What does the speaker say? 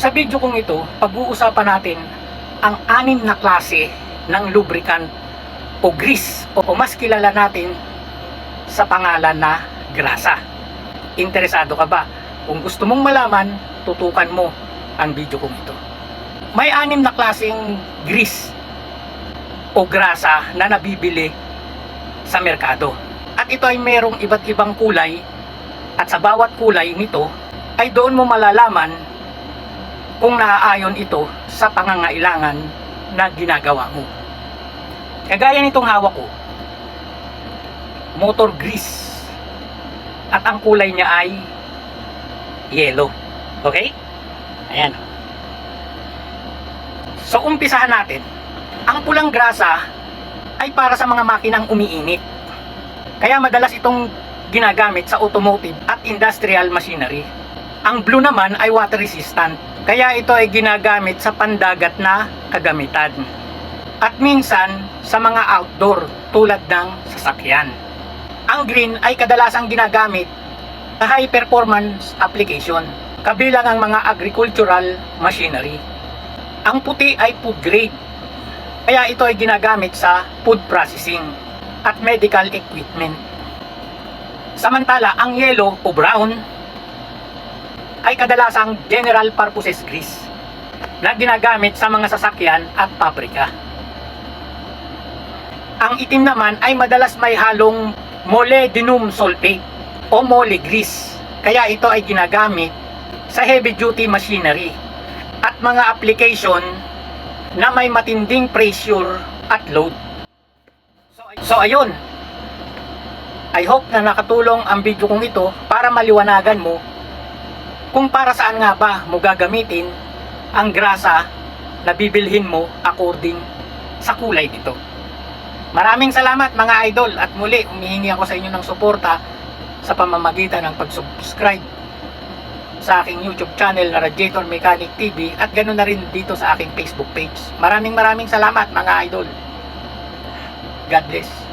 Sa video kong ito, pag-uusapan natin ang anim na klase ng lubricant o grease o mas kilala natin sa pangalan na grasa. Interesado ka ba? Kung gusto mong malaman, tutukan mo ang video kong ito. May anim na klaseng grease o grasa na nabibili sa merkado. At ito ay merong iba't ibang kulay at sa bawat kulay nito ay doon mo malalaman kung naaayon ito sa pangangailangan na ginagawa mo. Kagaya nitong hawak ko, motor grease. At ang kulay niya ay yellow. Okay? Ayan. So, umpisahan natin. Ang pulang grasa ay para sa mga makinang umiinit. Kaya madalas itong ginagamit sa automotive at industrial machinery. Ang blue naman ay water resistant. Kaya ito ay ginagamit sa pandagat na kagamitan. At minsan sa mga outdoor tulad ng sasakyan. Ang green ay kadalasang ginagamit sa high performance application kabilang ang mga agricultural machinery. Ang puti ay food grade kaya ito ay ginagamit sa food processing at medical equipment. Samantala, ang yellow o brown ay kadalasang general purposes grease na ginagamit sa mga sasakyan at pabrika. Ang itim naman ay madalas may halong molybdenum sulfate o moly grease. Kaya ito ay ginagamit sa heavy duty machinery at mga application na may matinding pressure at load. So, ayun. I hope na nakatulong ang video kong ito para maliwanagan mo kung para saan nga ba mo gagamitin ang grasa na bibilhin mo according sa kulay nito. Maraming salamat mga idol at muli humihingi ako sa inyo ng suporta sa pamamagitan ng pag-subscribe sa aking YouTube channel na Radiator Mechanic TV at ganoon na rin dito sa aking Facebook page. Maraming maraming salamat mga idol. God bless.